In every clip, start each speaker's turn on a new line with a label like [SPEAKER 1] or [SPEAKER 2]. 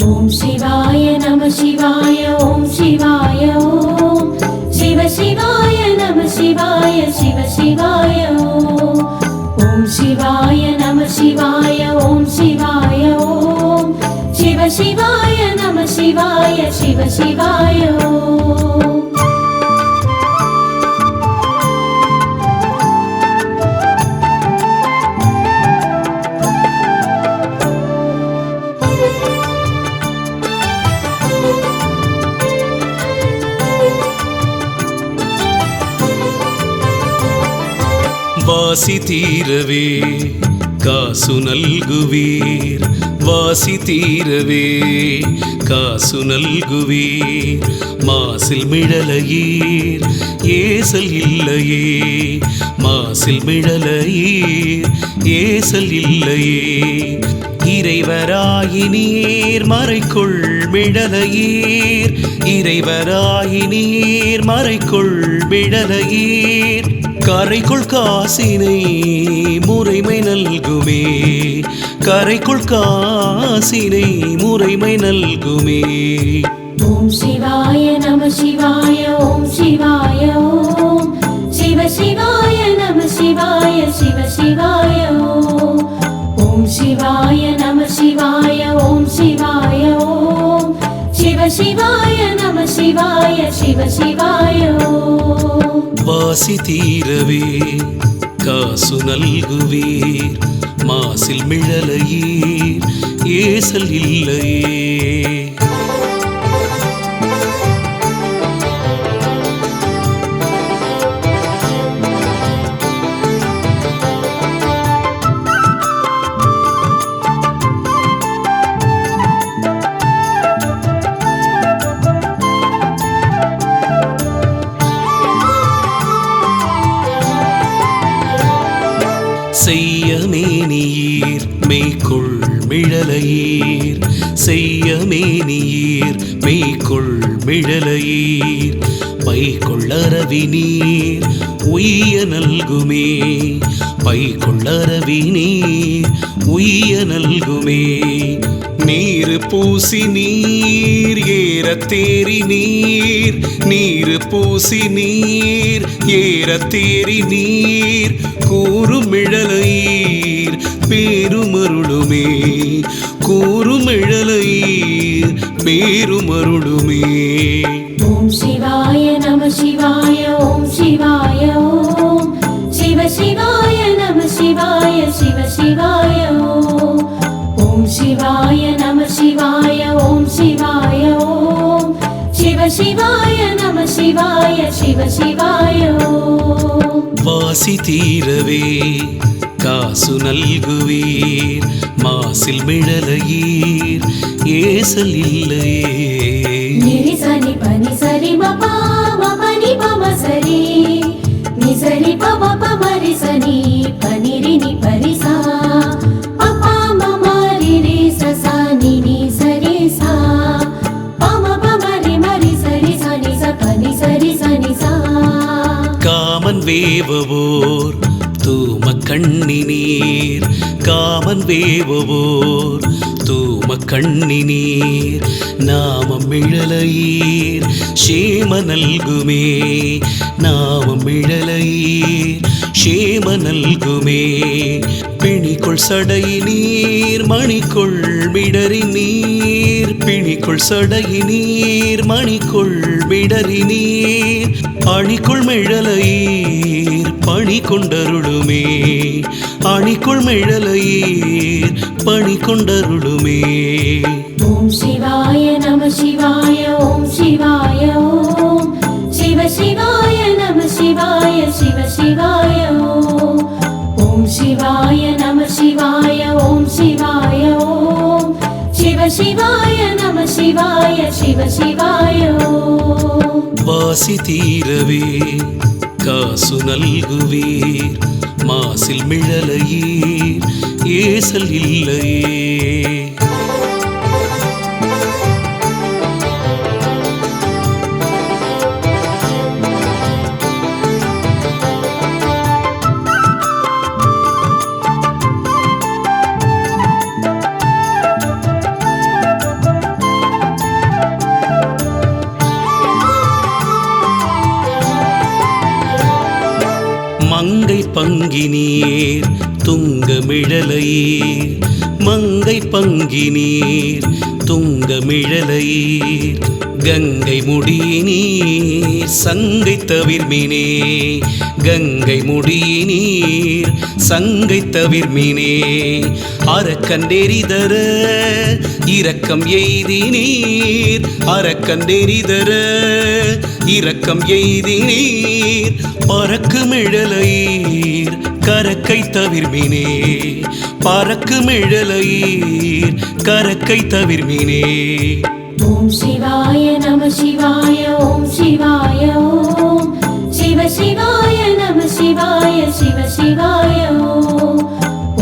[SPEAKER 1] ஓம் சிவாய நம சிவாய ஓம் சிவாய ஓம் சிவ சிவாய நம சிவாய சிவ சிவாய ஓம் சிவாய நம சிவாய ஓம் சிவாய ஓம் சிவ சிவாய நம சிவாய சிவ சிவாய ஓம்
[SPEAKER 2] ॐ வாசி தீரவே காசு நல்குவீர். வாசி தீரவே காசு நல்குவீர். மாசில் மிழலையீர் ஏசல் இல்லையே. மாசில் மிழலையீர் ஏசல் இல்லையே. இறைவராயினீர் மறைக்குள் விடலையீர். இறைவராயினீர் மறைக்குள் விடலையீர். கரைக்குள் காசினை முறைமை நல்குமே. கரைக்குள் காசினை முறைமை நல்குமே.
[SPEAKER 1] ஓம் சிவாய நம சிவாய ஓம் சிவாய ஓம். சிவ சிவாய நம சிவாய சிவ சிவாய சிவாய நம சிவாய சிவ சிவாயோ.
[SPEAKER 2] வாசி தீரவே காசு நல்குவீர் மாசில் மிழலையீர் ஏசல் இல்லையே. செய்ய மேனியீர் மெய்க்குள் மிழலையீர். செய்ய மேனியீர் மெய்க்குள் மிழலையீர். பைக்கொள்ளரவி நீர் உய்ய நல்குமே. பைக்கொள்ளரவி நீர் உய்ய நல்குமே. நீரு பூசி நீர் ஏற தேறி நீர். நீரு பூசி நீர் ஏற தேறி நீர். கூறுமிழலீர் பேருமருளுமே. கூறுமிழலீர் பேருமருளுமே.
[SPEAKER 1] சிவாய நம சிவாய சிவாய நம சிவாய சிவ சிவாயோ.
[SPEAKER 2] வாசி தீரவே காசு நல்குவீர் மாசில் மிழலையீர் ஏசல் இல்லையே. நிரி
[SPEAKER 1] சனி பனி சரி மபா மபனி பம சரி. நிசரி பப பமரி
[SPEAKER 2] வேவவோர் தூம கண்ணினீர் காமன் வேவவோர் தூம கண்ணினீர் நாமம் இழலையீர் சேம நல்குமே நாமம் இழலையீர் ക്ഷേമ നൽകുമേ പിണിക്കൊൾ സടയി നീർ മണിക്കൊൾ വിടറി നീർ പിണിക്കൊൾ സടയി നീർ മണിക്കൊൾ വിടറി നീർ പണിക്കൊൾ മിഴലയീർ പണി കൊണ്ടരുളുമേ അണിക്കൊൾ മിഴലയീർ പണി കൊണ്ടരുളുമേ
[SPEAKER 1] ഓം ശിവായ നമ ശിവായ ഓം ശിവായ ഓം ശിവ ശിവായ നമ ശിവായ ശിവ ശിവായ சிவாய நம சிவாய சிவ சிவாயோ.
[SPEAKER 2] வாசி தீரவே காசு நல்குவீர் மாசில் மிழலையீர் ஏசல் இல்லையே. மங்கை பங்கினீர் துங்கமிழலையீர். மங்கை பங்கினீர் துங்கமிழலையீர். கங்கை முடியினீர் சங்கை தவிர்மினே கங்கை முடியினீர் சங்கை தவிர்மினே அறக்கண்டெறிதர இரக்கம் எய்தினீர் அறக்கண்டெறிதர இரக்கம் எய்தினீர் பறக்குமிழலீர் கரக்கை தவிர்மினே பறக்குமிழலீர் கரக்கை தவிர்மினே
[SPEAKER 1] ஓம் சிவாய நம சிவாய ஓம் சிவாய ஓம் சிவ சிவாய நம சிவாய சிவ சிவாய ஓம்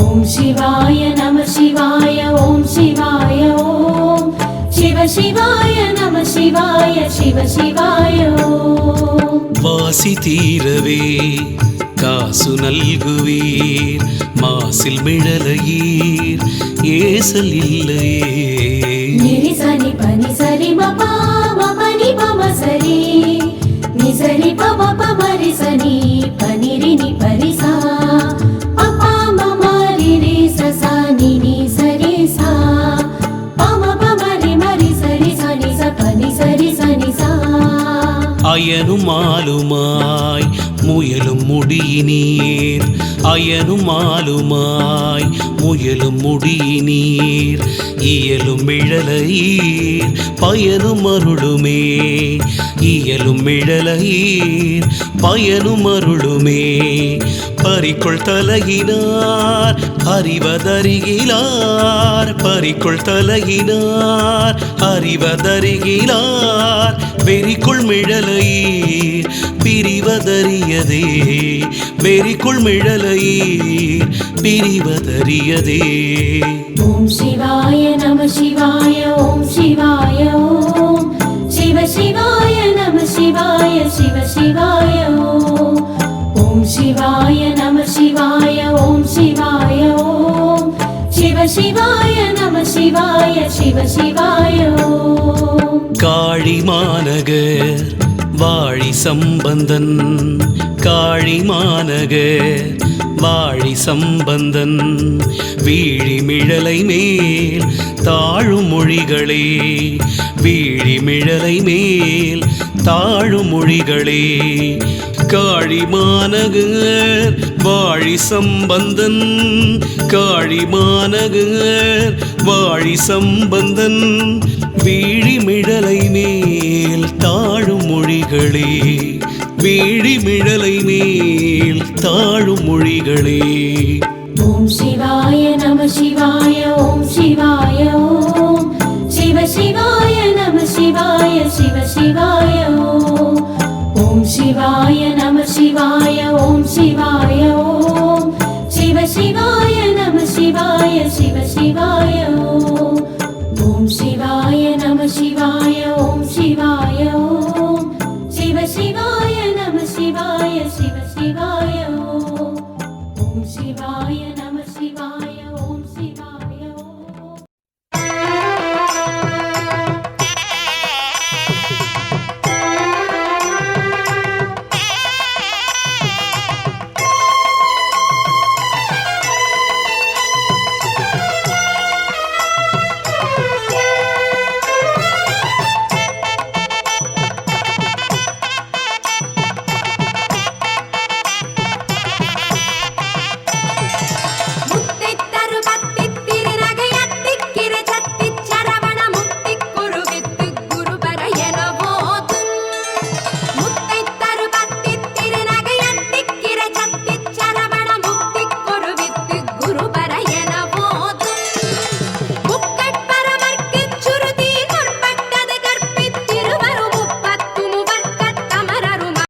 [SPEAKER 1] ஓம் சிவாய நம சிவாய ஓம் சிவாய ஓம் சிவ சிவாய நம சிவாய சிவ சிவாய ஓம்.
[SPEAKER 2] வாசி தீரவே காசு நல்குவீர் மாசில் மிழலையீர் ஏசல் இல்லையே. అయను మాలుమాయ్ ముయలు ముడియినీర్ అయను మాలుమాయ్ முயலும் முடியினீர் இயலும் மிழலையீர் பயனும் அருளுமே. இயலும் மிழலையீர் பயனும் அருளுமே. பறிக்குள் தலையினார் அறிவதருகிலார் பறிக்குள் தலையினார் அறிவதருகிலார் வெறிக்குள் மிழலை பிரிவதறியதே. வெறிக்குள் மிழலை பிரிவதறியதே.
[SPEAKER 1] ஓம் சிவாய நம சிவாய ஓம் சிவாய சிவாய நம சிவாய சிவ சிவாயோ.
[SPEAKER 2] காழி மாநகர் வாழி சம்பந்தன். காழி மாநகர் வாழி சம்பந்தன். வீழி மிழலை மேல் தாழும் மொழிகளே. வீழி மேல் தாழும் மொழிகளே. காழி மாநகர் வாழி சம்பந்தன் காழி மாநகர் வாழி சம்பந்தன் வீழிமிழலை மேல் தாழும் மொழிகளே வீழிமிழலை மேல் தாழும் மொழிகளே.
[SPEAKER 1] ஓம் சிவாய நம சிவாய ஓம் சிவாய ஓம். சிவ சிவாய நம சிவாய சிவ சிவாய ஓம். शिवाय नमः शिवाय ॐ शिवाय ॐ